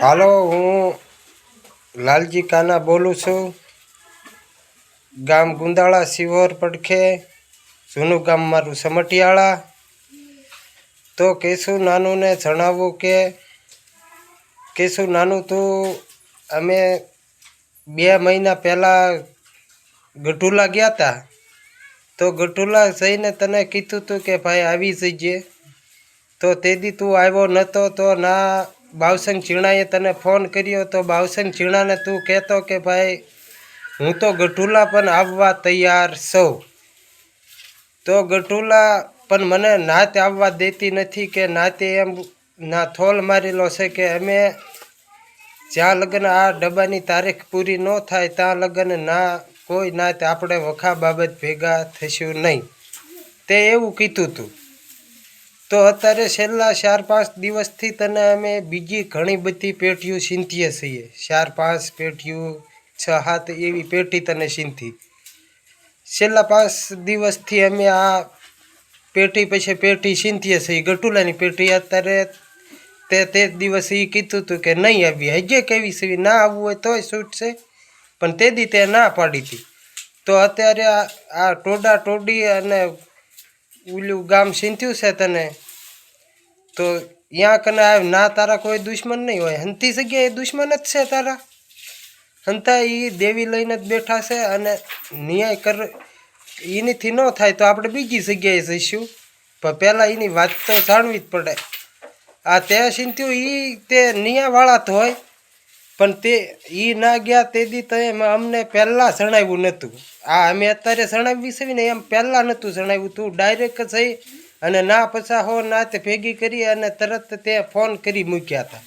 હાલો, હું લાલજી કાના બોલું છું. ગામ ગુંદાળા, શિવોર, પડખે, જૂનું ગામ મારું સમટિયાળા. તો કેશું નાનુંને જણાવું કે, કેશું નાનું તું, અમે બે મહિના પહેલાં ગઢુલા ગયા હતા તો ગઢુલા જઈને તને કીધું હતું કે ભાઈ આવી જઈએ તો તે દી તું આવ્યો નહોતો તો ના બાવસંગ ચીણાએ તને ફોન કર્યો તો બાવસંગ ચીણાને તું કહેતો કે, ભાઈ, હું તો ગઠુલા પણ આવવા તૈયાર છું તો ગઠુલા પણ મને નાત આવવા દેતી નથી કે નાતે એમ ના થોલ મારેલો છે કે અમે જ્યાં લગ્ન આ ડબ્બાની તારીખ પૂરી ન થાય ત્યાં લગ્ન ના, કોઈ નાતે આપણે વખા બાબત ભેગા થશું નહીં. તે એવું કીધું હતું તો અત્યારે છેલ્લા ચાર પાંચ દિવસથી તને અમે બીજી ઘણી બધી પેટીઓ સીંધીએ છીએ. ચાર પાંચ પેટીઓ, છ સાત એવી પેટી તને સીંધી છેલ્લા પાંચ દિવસથી અમે આ પેટી પછી પેટી સીંધીએ છીએ. ગટુલાની પેટી અત્યારે તે તે દિવસે એ કીધું હતું કે નહીં આવી. હજે કેવી સીવી ના આવવું હોય તોય છૂટશે પણ તે દી તે ના પાડી હતી. તો અત્યારે આ આ ટોડા ટોડી અને ઓલું ગામ સીંધ્યું છે તને. તો ત્યાં કને ના તારા કોઈ દુશ્મન નહીં હોય. હંતી જગ્યાએ દુશ્મન જ છે તારા. હંતા એ દેવી લઈને જ બેઠા છે અને ન્યાય કર એનીથી ન થાય તો આપણે બીજી જગ્યાએ જઈશું. પણ પહેલાં એની વાત તો જાણવી જ પડે. આ તે સીંધ્યું એ તે નિયાવાળા તો હોય. પણ તે એ ના ગયા તે દી તો એમ અમને પહેલાં જણાવ્યું નહોતું આ અમે અત્યારે જણાવી છે ને એમ પહેલાં નહોતું જણાવ્યું. તું ડાયરેક્ટ જઈ અને ના પછા હો ના તે ભેગી કરી અને તરત તે ફોન કરી મૂક્યા હતા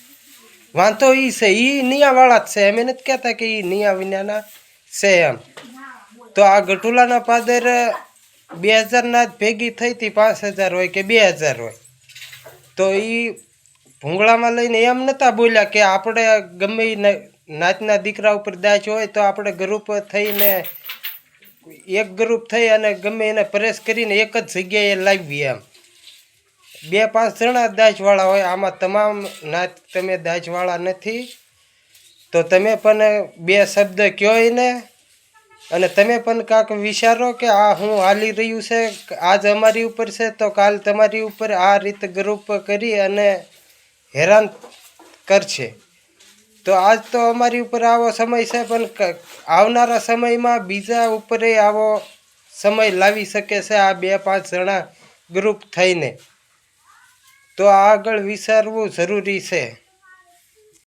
વાંધો એ છે એ નિયાવાળા જ છે. અમે નથી કહેતા કે એ નિયા વિનાના છે એમ. તો આ ગટુલાના પાદર બે હજારના જ ભેગી થઈ હતી પાંચ હજાર હોય કે બે હજાર હોય. તો એ ભૂંગળામાં લઈને એમ નહોતા બોલ્યા કે આપણે ગમે ઈ ન- નાતના દીકરા ઉપર દાચ હોય તો આપણે ગ્રુપ થઈને એક ગ્રુપ થઈ અને ગમે એને પ્રેસ કરીને એક જ જગ્યાએ લાવીએ એમ. બે પાંચ જણા દાજવાળા હોય, આમાં તમામ નાત તમે દાજવાળા નથી, તો તમે પણ બે શબ્દ કહો એને? અને તમે પણ કાંક વિચારો કે આ હું હાલી રહ્યું છે આજ અમારી ઉપર છે, તો કાલ તમારી ઉપર આ રીતે ગ્રુપ કરી અને હેરાન કરશે. તો આજ તો અમારી ઉપર આવો સમય છે, પણ આવનારા સમયમાં બીજા ઉપર આવો સમય લાવી શકે છે, આ બે પાંચ જણા ગ્રુપ થઈને. તો આગળ વિચારવું જરૂરી છે.